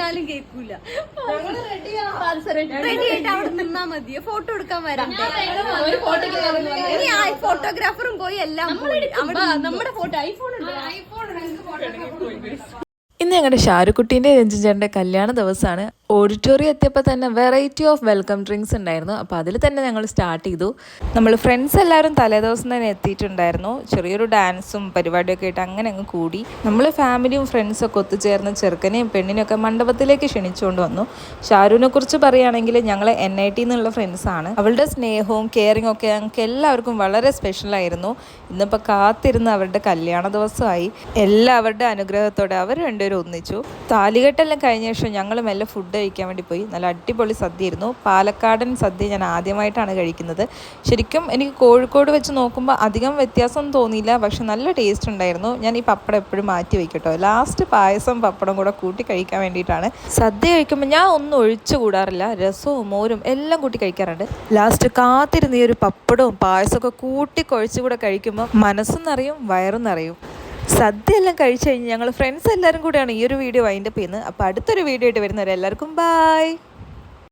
പറഞ്ഞാലും കേൾക്കൂല റെഡി ആയിട്ട് അവിടെ നിന്നാ മതി. ഫോട്ടോ എടുക്കാൻ വരാം ഇനി ആ ഫോട്ടോഗ്രാഫറും പോയി എല്ലാം നമ്മുടെ ഫോട്ടോ ഐഫോൺ ഉണ്ട്. ഇന്ന് ഞങ്ങളുടെ ഷാരുക്കുട്ടീന്റെ രഞ്ജിച്ചേട്ടന്റെ കല്യാണ ദിവസമാണ് ഓഡിറ്റോറിയം എത്തിയപ്പോൾ തന്നെ വെറൈറ്റി ഓഫ് വെൽക്കം ഡ്രിങ്ക്സ് ഉണ്ടായിരുന്നു. അപ്പോൾ അതിൽ തന്നെ ഞങ്ങൾ സ്റ്റാർട്ട് ചെയ്തു. നമ്മൾ ഫ്രണ്ട്സ് എല്ലാവരും തലേദിവസം തന്നെ എത്തിയിട്ടുണ്ടായിരുന്നു. ചെറിയൊരു ഡാൻസും പരിപാടിയൊക്കെ ആയിട്ട് അങ്ങനെ അങ്ങ് കൂടി. നമ്മൾ ഫാമിലിയും ഫ്രണ്ട്സും ഒക്കെ ഒത്തുചേർന്ന് ചെറുക്കനെയും പെണ്ണിനെയും ഒക്കെ മണ്ഡപത്തിലേക്ക് ക്ഷണിച്ചുകൊണ്ട് വന്നു. ഷാരുവിനെ കുറിച്ച് പറയുകയാണെങ്കിൽ ഞങ്ങൾ എൻ ഐ ടി എന്നുള്ള ഫ്രണ്ട്സാണ് അവളുടെ സ്നേഹവും കെയറിങ്ങും ഒക്കെ ഞങ്ങൾക്ക് എല്ലാവർക്കും വളരെ സ്പെഷ്യലായിരുന്നു ഇന്നിപ്പോൾ കാത്തിരുന്ന് അവരുടെ കല്യാണ ദിവസമായി. എല്ലാവരുടെ അനുഗ്രഹത്തോടെ അവർ രണ്ടുപേരും ഒന്നിച്ചു. താലികെട്ടെല്ലാം കഴിഞ്ഞ ശേഷം ഞങ്ങൾ മെല്ലെ ഫുഡ് കഴിക്കാൻ വേണ്ടി പോയി. നല്ല അടിപൊളി സദ്യയായിരുന്നു. പാലക്കാടൻ സദ്യ ഞാൻ ആദ്യമായിട്ടാണ് കഴിക്കുന്നത്. ശരിക്കും എനിക്ക് കോഴിക്കോട് വെച്ച് നോക്കുമ്പോൾ അധികം വ്യത്യാസം തോന്നിയില്ല. പക്ഷെ നല്ല ടേസ്റ്റ് ഉണ്ടായിരുന്നു. ഞാൻ ഈ പപ്പടം എപ്പോഴും മാറ്റി വയ്ക്കട്ടോ ലാസ്റ്റ് പായസം പപ്പടം കൂടെ കൂട്ടി കഴിക്കാൻ വേണ്ടിയിട്ടാണ്. സദ്യ കഴിക്കുമ്പോൾ ഞാൻ ഒന്നും ഒഴിച്ചു കൂടാറില്ല. രസവും മോരും എല്ലാം കൂട്ടി കഴിക്കാറുണ്ട്. ലാസ്റ്റ് കാത്തിരുന്ന ഈ ഒരു പപ്പടവും പായസമൊക്കെ കൂട്ടി കുഴച്ചു കൂടെ കഴിക്കുമ്പോൾ മനസ്സും നിറയും വയറും നിറയും. സദ്യ എല്ലാം കഴിച്ചു കഴിഞ്ഞ് ഞങ്ങൾ ഫ്രണ്ട്സ് എല്ലാവരും കൂടെയാണ് ഈ ഒരു വീഡിയോ വൈൻഡപ്പ് ചെയ്യുന്നത്. അപ്പോൾ അടുത്തൊരു വീഡിയോ ആയിട്ട് വരുന്നവരെല്ലാവർക്കും ബായ്